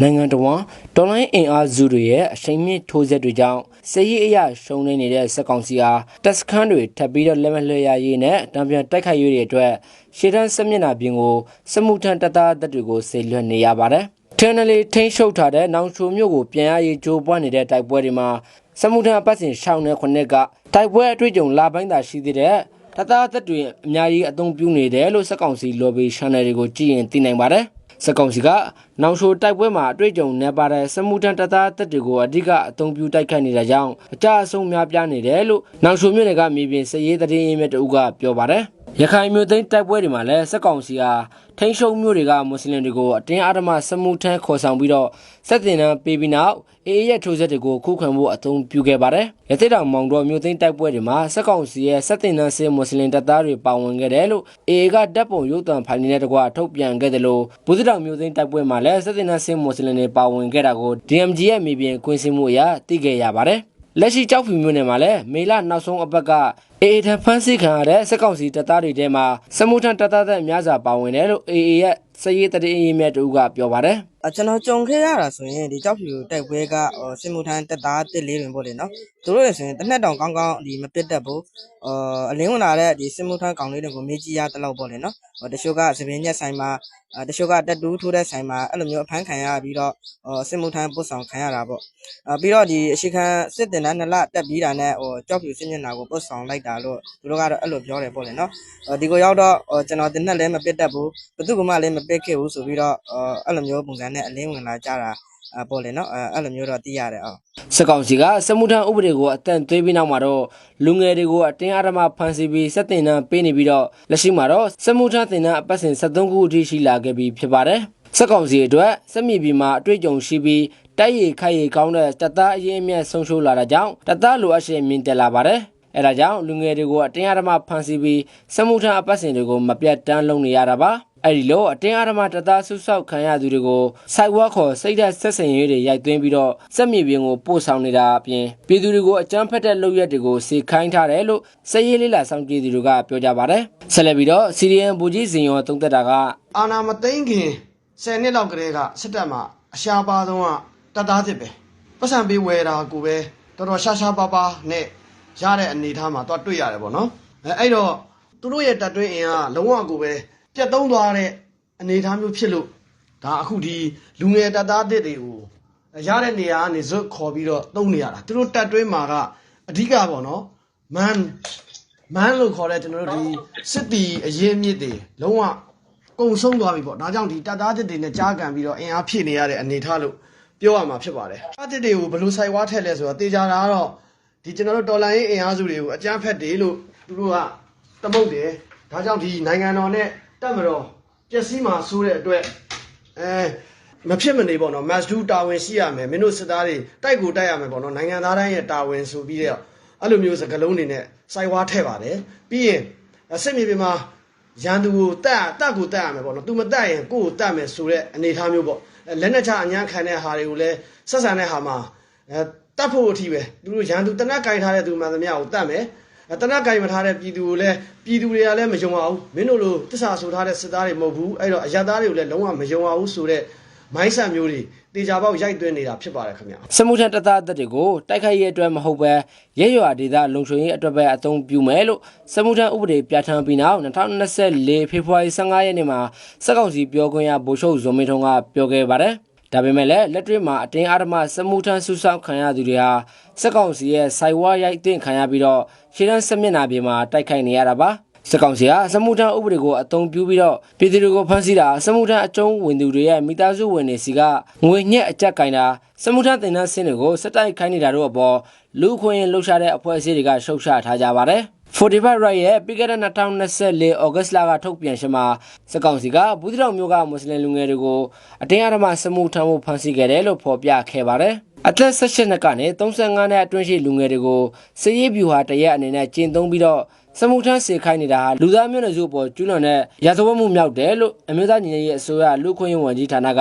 နိုင်ငံတော်ဝန်တော်လိုင်းအင်အားစုတွေရဲ့အရှိန်မြင့်ထိုးစစ်တွေကြောင့်စစ်ရေးအရရှုံးနေနေတဲ့စစ်ကောင်စီဟာတပ်စခန်းတွေထပ်ပြီးတော့လက်မလှည့်ရရေးနဲ့တံပြန်တိုက်ခိုက်ရေးတွေအတွက်ရှေ့တန်းစစ်မျက်နှာပြင်ကိုစစ်မှုထမ်းတပ်သားတပ်တွေကိုဆေလွှတ်နေရပါတယ်။ထန်နလီထိန်းချုပ်ထားတဲ့နောင်ချိုမြို့ကိုပြန်ရရေးကြိုးပမ်းနေတဲ့တိုက်ပွဲတွေမှာစစ်မှုထမ်းအပတ်စဉ်ရှောင်းတဲ့ခုနှစ်ကတိုက်ပွဲအတွေ့အကြုံလာပိုင်းသာရှိသေးတဲ့တပ်သားတပ်တွေအများကြီးအသုံးပြုနေတယ်လို့စစ်ကောင်စီ lobby channel တွေကိုကြည့်ရင်သိနိုင်ပါတယ်။ စစ်ကောင်စီကနောင်ရှိုတိုက်ပွဲမှာအတွေ့အကြုံနဲ့ပါတဲ့စစ်မှုထမ်းတပ်သားတပ်တွေကိုအဓိကအသုံးပြုတိုက်ခိုက်နေတာကြောင့်အကြအဆုံးများပြားနေတယ်လို့နောင်ရှိုမြို့နယ်ကမြေပြင်စစ်ရေးသတင်းရင်းမြစ်တအုပ်ကပြောပါတယ်။ ရခိုင်မြို့သိမ်းတိုက်ပွဲတွေမှာလည်းစစ်ကောင်စီဟာထိန်းချုပ်မြို့တွေကမွတ်စလင်တွေကိုအတင်းအဓမ္မစစ်မှုထမ်းခေါ်ဆောင်ပြီးတော့စစ်တင်တန်းပေးပြီးနောက်အေအေရဲ့ထိုးစစ်တွေကိုခုခံဖို့အသုံးပြုခဲ့ပါတယ်။ရသေးတောင်မောင်တော်မြို့သိမ်းတိုက်ပွဲတွေမှာစစ်ကောင်စီရဲ့စစ်တင်တန်းစစ်မွတ်စလင်တပ်သားတွေပါဝင်ခဲ့တယ်လို့အေအေကတပ်ပုံရုပ်သံဖိုင်နေတဲ့တကွာထုတ်ပြန်ခဲ့တယ်လို့ဘူးသီတောင်မြို့သိမ်းတိုက်ပွဲမှာလည်းစစ်တင်တန်းစစ်မွတ်စလင်တွေပါဝင်ခဲ့တာကို DMG ရဲ့မြေပြင်ကွင်းစင်မှုအရသိခဲ့ရပါတယ်။ လက်ရှိကြောက်ဖြူမြို့နယ်မှာလည်းမေလနောက်ဆုံးအပတ်ကအေအေထဖန်စီခံရတဲ့စစ်ကောင်စီတပ်သားတွေထဲမှာစမှုထန်တပ်သားတွေအများစွာပါဝင်တယ်လို့အေအေရဲ့စည်ရေးတရေရေးမြတ်တူကပြောပါတယ်အကျွန်တော်ကြုံခဲ့ရတာဆိုရင်ဒီကြောက်ဖြူတိုက်ပွဲကဟိုစစ်မှုထမ်းတက်သားတစ်လေးတွင်ပေါ့လေနော်သူတို့လည်းဆိုရင်တစ်နှစ်တောင်ကောင်းကောင်းဒီမပြတ်တတ်ဘူးအာအလင်းဝင်လာတဲ့ဒီစစ်မှုထမ်းကောင်လေးတွေကိုမေးကြည့်ရတဲ့လောက်ပေါ့လေနော်ဟိုတချို့ကသပင်ညက်ဆိုင်မှာအာတချို့ကတက်တူးထိုးတဲ့ဆိုင်မှာအဲ့လိုမျိုးအဖမ်းခံရပြီးတော့ဟိုစစ်မှုထမ်းပို့ဆောင်ခံရတာပေါ့အာပြီးတော့ဒီအရှိခံစစ်တင်တန်းနှစ်လတက်ပြီးတာနဲ့ဟိုကြောက်ဖြူစစ်မျက်နှာကိုပို့ဆောင်လိုက်တာလို့သူတို့ကတော့အဲ့လိုပြောတယ်ပေါ့လေနော်ဟိုဒီကိုရောက်တော့ဟိုကျွန်တော်တစ်နှစ်လည်းမပြတ်တတ်ဘူးဘယ်သူမှလည်းမပစ်ခဲ့ဘူးဆိုပြီးတော့အဲ့လိုမျိုးပုံစံနဲ့အလင်းဝင်လာကြတာအပေါ့လေနော်အဲ့လိုမျိုးတော့သိရတယ်အောင်စစ်ကောင်စီကစမှုထန်ဥပဒေကိုအတန့်သွေးပြီးနောက်မှာတော့လူငယ်တွေကိုအတင်းအဓမ္မဖမ်းဆီးပြီးစက်တင်တန်းပေးနေပြီးတော့လက်ရှိမှာတော့စမှုထန်တင်တန်းအပတ်စဉ်73ခုအထိရှိလာခဲ့ပြီးဖြစ်ပါတယ်စစ်ကောင်စီအတွက်စက်မြေပြင်မှာအတွေ့အကြုံရှိပြီးတိုက်ရည်ခိုက်ရည်ကောင်းတဲ့တပ်သားအရင်အမြတ်ဆုံးရှုံးလာတာကြောင့်တပ်သားလိုအပ်ရှင်မြင့်တက်လာပါတယ်အဲဒါကြောင့်လူငယ်တွေကိုအတင်းအဓမ္မဖမ်းဆီးပြီးစမှုထန်အပတ်စဉ်တွေကိုမပြတ်တမ်းလုပ်နေရတာပါ အဲ့ဒီလိုအတင်းအဓမ္မတပ်သားဆုဆောက်ခံရသူတွေကိုစိုက်ဝါခေါ်စိတ်သက်ဆက်ဆံရေးတွေရိုက်သွင်းပြီးတော့စက်မြေပြင်ကိုပို့ဆောင်နေတာအပြင်ပြည်သူတွေကိုအကြမ်းဖက်တဲ့လုပ်ရက်တွေကိုစေခိုင်းထားတယ်လို့စက်ရေးလေးလာဆောင်ကြည့်သူတွေကပြောကြပါတယ်ဆက်လက်ပြီးတော့စီရီယန်ဘူကြီးစင်ရောတုံးသက်တာကအာနာမသိမ့်ခင်10နှစ်လောက်ကလေးကစစ်တပ်မှာအရှာပါဆုံးကတပ်သားတစ်ပဲပတ်စံပေးဝယ်တာကိုပဲတော်တော်ရှာရှာပါပါနဲ့ရတဲ့အနေအထားမှာတော့တွေ့ရတယ်ပေါ့နော်အဲအဲ့တော့သူတို့ရဲ့တပ်တွင်းအင်ကလုံးဝကိုပဲ ပြတ်သုံးသွားတဲ့အနေအထားမျိုးဖြစ်လို့ဒါအခုဒီလူငယ်တပ်သားတစ်တွေကိုရတဲ့နေရာကနေဇွတ်ခေါ်ပြီးတော့တုံးနေရတာသူတို့တပ်တွင်းမှာကအဓိကပေါ့နော်မန်မန်လို့ခေါ်တဲ့ကျွန်တော်တို့ဒီစစ်တီအရင်မြစ်တွေလုံးဝကုံဆုံးသွားပြီပေါ့ဒါကြောင့်ဒီတပ်သားတစ်တွေနဲ့ကြားကန်ပြီးတော့အင်အားဖြည့်နေရတဲ့အနေထားလို့ပြောရမှာဖြစ်ပါတယ်တပ်တစ်တွေကိုဘယ်လိုဆိုင်ဝါထက်လဲဆိုတော့တေချာတာကတော့ဒီကျွန်တော်တို့တော်လိုင်းရေးအင်အားစုတွေကိုအကြမ်းဖက်တယ်လို့သူတို့ကတမုတ်တယ်ဒါကြောင့်ဒီနိုင်ငံတော်နဲ့ တပ်မတော်ပျက်စီးမှာဆိုးတဲ့အတွက်အဲမဖြစ်မနေပေါ့နော် must do တာဝန်ရှိရမယ်မင်းတို့စစ်သားတွေတိုက်ကိုတိုက်ရမယ်ပေါ့နော်နိုင်ငံသားတိုင်းရဲ့တာဝန်ဆိုပြီးတော့အဲ့လိုမျိုးစကလုံးတွေနဲ့စိုက်ဝါထည့်ပါတယ်ပြီးရင်စစ်မြေပြင်မှာရန်သူကိုတတ်တတ်ကိုတတ်ရမယ်ပေါ့နော်။ तू မတတ်ရင်ကိုယ့်ကိုတတ်မယ်ဆိုတဲ့အနေအထားမျိုးပေါ့။အဲလက်နဲ့ချအညာခံတဲ့ဟာတွေကိုလည်းဆက်ဆံတဲ့ဟာမှာအဲတတ်ဖို့အထိပဲ။သူတို့ရန်သူတနက်ကင်ထားတဲ့သူမှန်သမျှကိုတတ်မယ်။အဲ တနက်ကင်မထားတဲ့ပြည်သူကိုလည်းပြည်သူတွေကလည်းမယုံအောင်မင်းတို့လိုတစ္ဆာဆိုထားတဲ့စစ်သားတွေမဟုတ်ဘူး။အဲ့တော့အရသားတွေကိုလည်းလုံးဝမယုံအောင်ဆိုတဲ့မိုင်းဆန်မျိုးတွေတေချာပေါက်ရိုက်သွင်းနေတာဖြစ်ပါတယ်ခင်ဗျာ။စမှုထန်တပ်သားတပ်တွေကိုတိုက်ခိုက်ရေးအတွက်မဟုတ်ပဲရဲရွာဒေသလုံခြုံရေးအတွက်ပဲအသုံးပြုမယ်လို့စမှုထန်ဥပဒေပြဋ္ဌာန်းပြီးနောက်2024ဖေဖော်ဝါရီ15ရက်နေ့မှာစက်ကောင်စီပြောခွင့်ရဗိုလ်ချုပ်ဇော်မင်းထွန်းကပြောခဲ့ပါတယ်။ ဒါပေမဲ့လည်းလက်တွေ့မှာအတင်းအဓမ္မစမှုထန်ဆူဆောက်ခံရသူတွေဟာစက်ကောင်စီရဲ့စိုက်ဝါရိုက်တင်ခံရပြီးတော့ရှေ့တန်းစက်မျက်နှာပြင်မှာတိုက်ခိုက်နေရတာပါ။စက်ကောင်စီဟာစမှုထမ်းဥပဒေကိုအသုံးပြုပြီးတော့ပြည်သူတွေကိုဖမ်းဆီးတာစမှုထမ်းအကျုံးဝင်သူတွေရဲ့မိသားစုဝင်တွေစီကငွေညက်အကြက်ကင်တာစမှုထမ်းတင်နန်းစင်းတွေကိုစက်တိုက်ခိုင်းနေတာတို့အပေါ်လူခွင့်လှုပ်ရှားတဲ့အဖွဲ့အစည်းတွေကရှုတ်ချထားကြပါတယ် 45 right ရဲ့ပြီးခဲ့တဲ့2024ဩဂတ်လကထုတ်ပြန်ရှင်းမှာစက်ကောင်စီကဘူးတိတော်မျိုးကမွတ်စလင်လူငယ်တွေကိုအတင်းအဓမ္မစမှုထမ်းဖို့ဖမ်းဆီးခဲ့တယ်လို့ဖော်ပြခဲ့ပါတယ်အသက်16နှစ်ကနေ35နှစ်အတွင်းရှိလူငယ်တွေကိုစည်ရေးဗျူဟာတရက်အနေနဲ့ကျင့်သုံးပြီးတော့စမှုထမ်းစေခိုင်းနေတာဟာလူသားမျိုးနွယ်စုအပေါ်ကျူးလွန်တဲ့ရာဇဝတ်မှုမြောက်တယ်လို့အမျိုးသားညီညွတ်ရေးအစိုးရလူခွင့်ရေးဝန်ကြီးဌာနက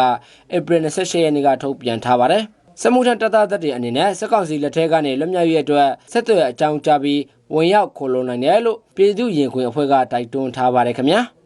ဧပြီ28ရက်နေ့ကထုတ်ပြန်ထားပါတယ် စမှုထမ်းတပ်သားတွေအနေနဲ့စက်ကောင်စီလက်ထက်ကနေလွတ်မြောက်ရေးအတွက်ဆက်သွယ်အကြောင်းကြားပြီးဝင်ရောက်ခိုလုံနိုင်တယ်လို့ပြည်သူ့ရင်ခွင်အဖွဲ့ကတိုက်တွန်းထားပါတယ်ခင်ဗျာ။